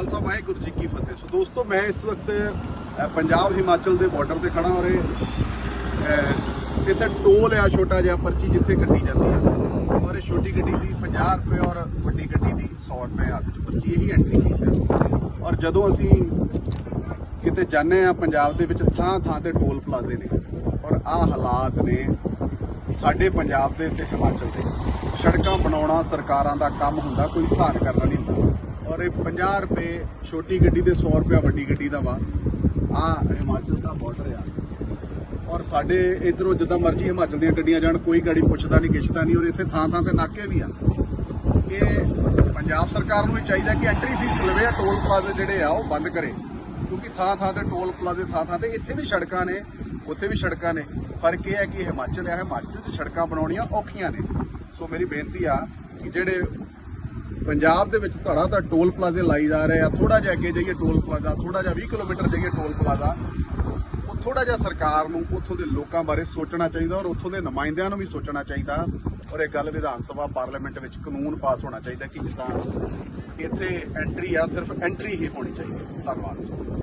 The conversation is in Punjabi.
ਖਾਲਸਾ ਵਾਹਿਗੁਰੂ ਜੀ ਕੀ ਫਤਿਹ। ਸੋ ਦੋਸਤੋ, ਮੈਂ ਇਸ ਵਕਤ ਪੰਜਾਬ ਹਿਮਾਚਲ ਦੇ ਬਾਰਡਰ ਤੇ ਖੜਾ ਔਰ ਇਹ ਇੱਥੇ ਟੋਲ ਆ ਛੋਟਾ ਜਿਹਾ ਪਰਚੀ ਜਿੱਥੇ ਕੱਟੀ ਜਾਂਦੀ ਆ। ਔਰ ਇਹ ਛੋਟੀ ਗੱਡੀ ਦੀ 50 ਰੁਪਏ ਔਰ ਵੱਡੀ ਗੱਡੀ ਦੀ 100 ਰੁਪਏ ਹੱਥ 'ਚ ਪਰਚੀ ਇਹੀ ਐਂਟਰੀ ਫੀਸ ਹੈ ਔਰ ਜਦੋਂ ਅਸੀਂ ਕਿਤੇ ਜਾਂਦੇ ਆ ਪੰਜਾਬ ਦੇ ਵਿੱਚ ਥਾਂ ਥਾਂ ਤੇ ਟੋਲ ਪਲਾਜ਼ੇ ਨੇ। ਔਰ ਆਹ ਹਾਲਾਤ ਨੇ ਸਾਡੇ ਪੰਜਾਬ ਦੇ ਤੇ ਹਿਮਾਚਲ ਦੇ। ਸੜਕਾਂ ਬਣਾਉਣਾ ਸਰਕਾਰਾਂ ਦਾ ਕੰਮ ਹੁੰਦਾ, ਕੋਈ ਸਹਾਰ ਕਰਨਾ ਨਹੀਂ ਹੁੰਦਾ। ਔਰ 50 ਰੁਪਏ ਛੋਟੀ ਗੱਡੀ ਦੇ 100 ਰੁਪਏ ਵੱਡੀ ਗੱਡੀ ਦਾ ਵਾ। ਆ ਹਿਮਾਚਲ ਦਾ ਬਾਰਡਰ ਆ। ਔਰ ਸਾਡੇ ਇਧਰੋਂ ਜਿੱਦਾਂ ਮਰਜ਼ੀ ਹਿਮਾਚਲ ਦੀਆਂ ਗੱਡੀਆਂ ਜਾਣ, ਕੋਈ ਗਾੜੀ ਪੁੱਛਦਾ ਨਹੀਂ ਕਿਸ਼ਤਾ ਨਹੀਂ ਔਰ ਇੱਥੇ ਥਾਂ ਥਾਂ ਤੇ ਨਾਕੇ ਵੀ ਆ। ਇਹ ਪੰਜਾਬ ਸਰਕਾਰ ਨੂੰ ਵੀ ਚਾਹੀਦਾ ਕਿ ਐਂਟਰੀ ਫੀਸ ਲਵੇ, ਆ ਟੋਲ ਪਲਾਜ਼ੇ ਜਿਹੜੇ ਆ, ਉਹ ਬੰਦ ਕਰੇ। ਕਿਉਂਕਿ ਥਾਂ ਥਾਂ ਤੇ ਟੋਲ ਪਲਾਜ਼ੇ, ਥਾਂ ਥਾਂ ਤੇ ਇੱਥੇ ਵੀ ਸੜਕਾਂ ਨੇ, ਉੱਥੇ ਵੀ ਸੜਕਾਂ ਨੇ। ਫ਼ਰਕ ਇਹ ਹੈ ਕਿ ਹਿਮਾਚਲ ਆ, ਹਿਮਾਚਲ 'ਚ ਸੜਕਾਂ ਬਣਾਉਣੀਆਂ ਔਖੀਆਂ ਨੇ। ਸੋ ਮੇਰੀ ਬੇਨਤੀ ਆ ਕਿ ਜਿਹੜੇ ਪੰਜਾਬ ਦੇ ਵਿੱਚ ਧੜਾ ਤਾਂ ਟੋਲ ਪਲਾਜ਼ੇ ਲਾਈ ਜਾ ਰਹੇ ਆ। ਥੋੜਾ ਜਿਹਾ ਅੱਗੇ ਜਾਈਏ ਟੋਲ ਪਲਾਜ਼ਾ ਥੋੜਾ ਜਿਹਾ 20 ਕਿਲੋਮੀਟਰ ਜਾਈਏ ਟੋਲ ਪਲਾਜ਼ਾ। ਉਹ ਥੋੜਾ ਜਿਹਾ ਸਰਕਾਰ ਨੂੰ ਉੱਥੋਂ ਦੇ ਲੋਕਾਂ ਬਾਰੇ ਸੋਚਣਾ ਚਾਹੀਦਾ ਔਰ ਉੱਥੋਂ ਦੇ ਨੁਮਾਇੰਦਿਆਂ ਨੂੰ ਵੀ ਸੋਚਣਾ ਚਾਹੀਦਾ ਔਰ ਇਹ ਗੱਲ ਵਿਧਾਨ ਸਭਾ ਪਾਰਲੀਮੈਂਟ ਵਿੱਚ ਕਾਨੂੰਨ ਪਾਸ ਹੋਣਾ ਚਾਹੀਦਾ ਕਿ ਜਿੱਦਾਂ ਇੱਥੇ ਐਂਟਰੀ ਆ, ਸਿਰਫ ਐਂਟਰੀ ਹੀ ਹੋਣੀ ਚਾਹੀਦੀ। ਧੰਨਵਾਦ।